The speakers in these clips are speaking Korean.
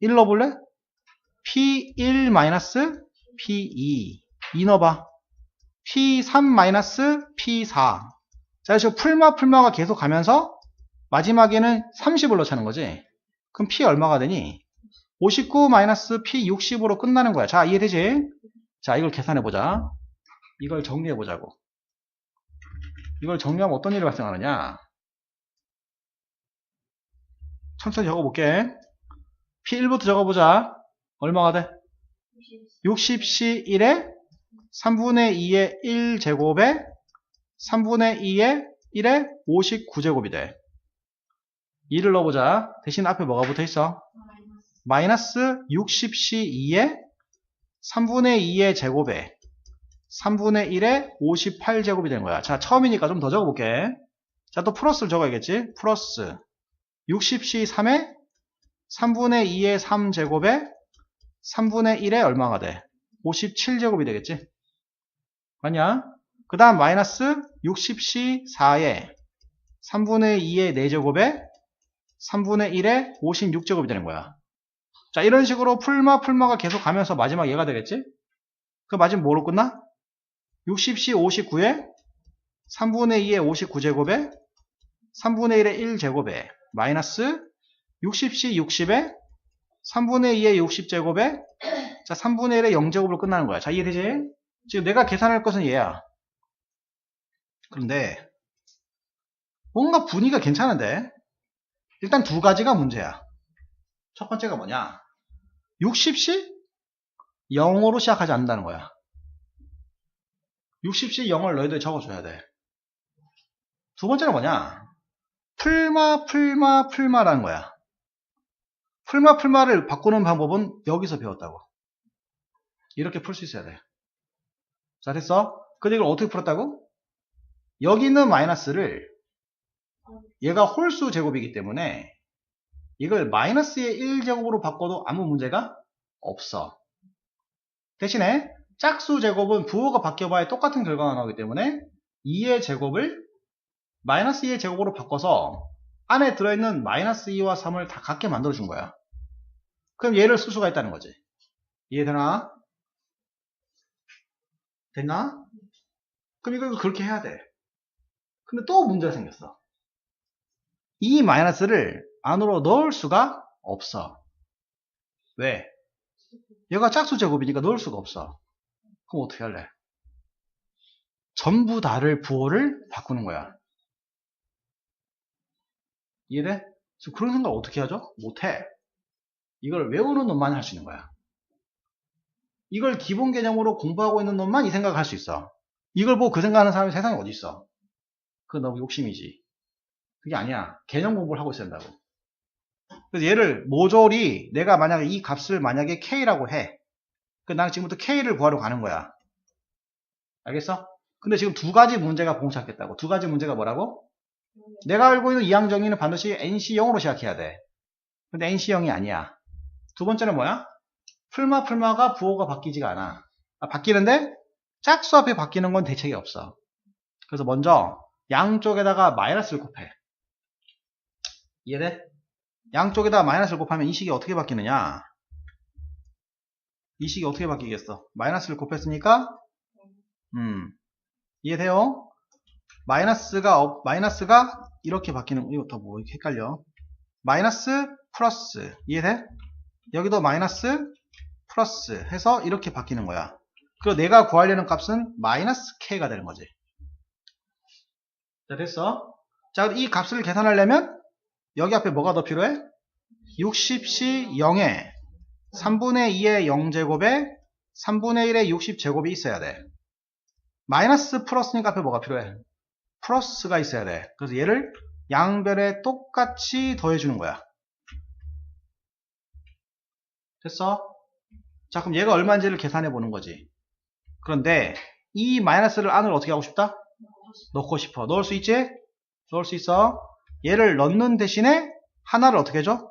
1 넣어볼래? P1 마이너스 P2 2 넣어봐. P3 마이너스 P4 자 지금 풀마 풀마가 계속 가면서 마지막에는 30을 넣자는 거지. 그럼 P 얼마가 되니? 59 마이너스 P 60으로 끝나는 거야. 자 이해되지? 자 이걸 계산해보자. 이걸 정리해보자고. 이걸 정리하면 어떤 일이 발생하느냐? 천천히 적어볼게 P1부터 적어보자 얼마가 돼? 60C 1에 3분의 2의 1제곱에 3분의 2의 1에 59제곱이 돼 2를 넣어보자 대신 앞에 뭐가 붙어있어? 마이너스 60C 2에 3분의 2의 제곱에 3분의 1에 58제곱이 된 거야. 자, 처음이니까 좀 더 적어볼게. 자, 또 플러스를 적어야겠지? 플러스 60C 3에 3분의 2의 3제곱에 3분의 1에 얼마가 돼? 57제곱이 되겠지? 맞냐? 그 다음 마이너스 60C 4에 3분의 2의 4제곱에 3분의 1에 56제곱이 되는 거야. 자, 이런 식으로 풀마 풀마가 계속 가면서 마지막 얘가 되겠지? 그 마지막 뭐로 끝나? 60C 59에 3분의 2의 59제곱에 3분의 1의 1제곱에 마이너스 60C 60에 3분의 2의 60제곱에 자 3분의 1의 0제곱으로 끝나는 거야. 자 이해되지? 지금 내가 계산할 것은 얘야. 그런데 뭔가 분위기가 괜찮은데 일단 두 가지가 문제야. 첫 번째가 뭐냐? 60씩 0으로 시작하지 않는다는 거야. 60씩 0을 너희들 적어줘야 돼. 두 번째는 뭐냐? 풀마, 풀마, 풀마라는 거야. 풀마, 풀마를 바꾸는 방법은 여기서 배웠다고. 이렇게 풀 수 있어야 돼. 자, 됐어? 근데 이걸 어떻게 풀었다고? 여기 있는 마이너스를 얘가 홀수 제곱이기 때문에 이걸 마이너스의 1제곱으로 바꿔도 아무 문제가 없어. 대신에 짝수 제곱은 부호가 바뀌어봐야 똑같은 결과가 나오기 때문에 2의 제곱을 마이너스 2의 제곱으로 바꿔서 안에 들어있는 마이너스 2와 3을 다 같게 만들어준 거야. 그럼 얘를 쓸 수가 있다는 거지. 이해되나? 됐나? 그럼 이걸 그렇게 해야 돼. 근데 또 문제가 생겼어. 이 마이너스를 안으로 넣을 수가 없어. 왜? 얘가 짝수 제곱이니까 넣을 수가 없어. 그럼 어떻게 할래? 전부 다를 부호를 바꾸는 거야. 이해돼? 지금 그런 생각 어떻게 하죠? 못해. 이걸 외우는 놈만 할 수 있는 거야. 이걸 기본 개념으로 공부하고 있는 놈만 이 생각을 할 수 있어. 이걸 보고 그 생각하는 사람이 세상에 어디 있어? 그거 너무 욕심이지. 그게 아니야. 개념 공부를 하고 있어야 한다고. 그래서 얘를 모조리 내가 만약에 이 값을 만약에 K라고 해. 그 나는 지금부터 K를 구하러 가는 거야. 알겠어? 근데 지금 두 가지 문제가 봉착했다고. 두 가지 문제가 뭐라고? 내가 알고 있는 이항 정의는 반드시 NC0으로 시작해야 돼. 근데 NC0이 아니야. 두 번째는 뭐야? 풀마 풀마가 부호가 바뀌지가 않아. 아, 바뀌는데 짝수 앞에 바뀌는 건 대책이 없어. 그래서 먼저 양쪽에다가 마이너스를 곱해. 이해돼? 양쪽에다 마이너스를 곱하면 이 식이 어떻게 바뀌느냐? 이 식이 어떻게 바뀌겠어? 마이너스를 곱했으니까 음 이해돼요? 마이너스가 어, 마이너스가 이렇게 바뀌는 이거 더뭐 헷갈려? 마이너스 플러스 이해돼? 여기도 마이너스 플러스 해서 이렇게 바뀌는 거야. 그리고 내가 구하려는 값은 마이너스 k가 되는 거지. 자 됐어? 자이 값을 계산하려면 여기 앞에 뭐가 더 필요해? 60C 0에 3분의 2의 0제곱에 3분의 1의 60제곱이 있어야 돼. 마이너스 플러스니까 앞에 뭐가 필요해? 플러스가 있어야 돼. 그래서 얘를 양변에 똑같이 더해주는 거야. 됐어? 자 그럼 얘가 얼마인지를 계산해 보는 거지. 그런데 이 마이너스를 안으로 어떻게 하고 싶다? 넣고 싶어. 넣을 수 있지? 넣을 수 있어. 얘를 넣는 대신에 하나를 어떻게 해줘?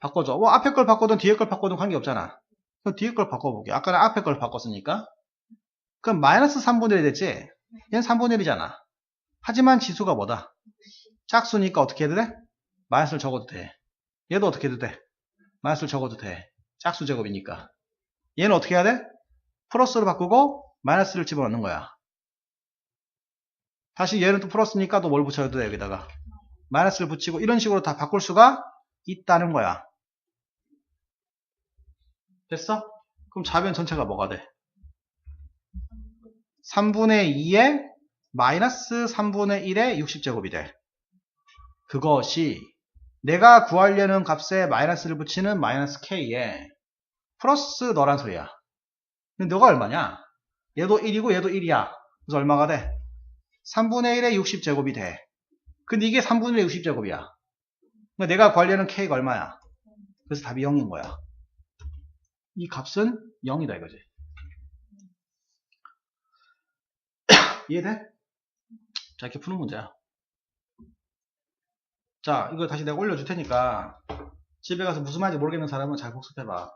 바꿔줘. 뭐 앞에 걸 바꿔든 뒤에 걸 바꿔든 관계없잖아. 그럼 뒤에 걸 바꿔볼게. 아까는 앞에 걸 바꿨으니까. 그럼 마이너스 3분의 1이 됐지? 얘는 3분의 1이잖아. 하지만 지수가 뭐다? 짝수니까 어떻게 해도 돼? 마이너스를 적어도 돼. 얘도 어떻게 해도 돼? 마이너스를 적어도 돼. 짝수 제곱이니까. 얘는 어떻게 해야 돼? 플러스로 바꾸고 마이너스를 집어넣는 거야. 다시 얘는 또 플러스니까 또 뭘 붙여야 돼 여기다가 마이너스를 붙이고 이런 식으로 다 바꿀 수가 있다는 거야. 됐어? 그럼 좌변 전체가 뭐가 돼? 3분의 2에 마이너스 3분의 1의 60제곱이 돼. 그것이 내가 구하려는 값에 마이너스를 붙이는 마이너스 k에 플러스 너란 소리야. 근데 너가 얼마냐? 얘도 1이고 얘도 1이야. 그래서 얼마가 돼? 3분의 1의 60제곱이 돼. 근데 이게 3분의 1의 60제곱이야. 그러니까 내가 구하려는 k가 얼마야? 그래서 답이 0인 거야. 이 값은 0이다 이거지. 이해돼? 자, 이렇게 푸는 문제야. 자, 이거 다시 내가 올려줄 테니까 집에 가서 무슨 말인지 모르겠는 사람은 잘 복습해봐.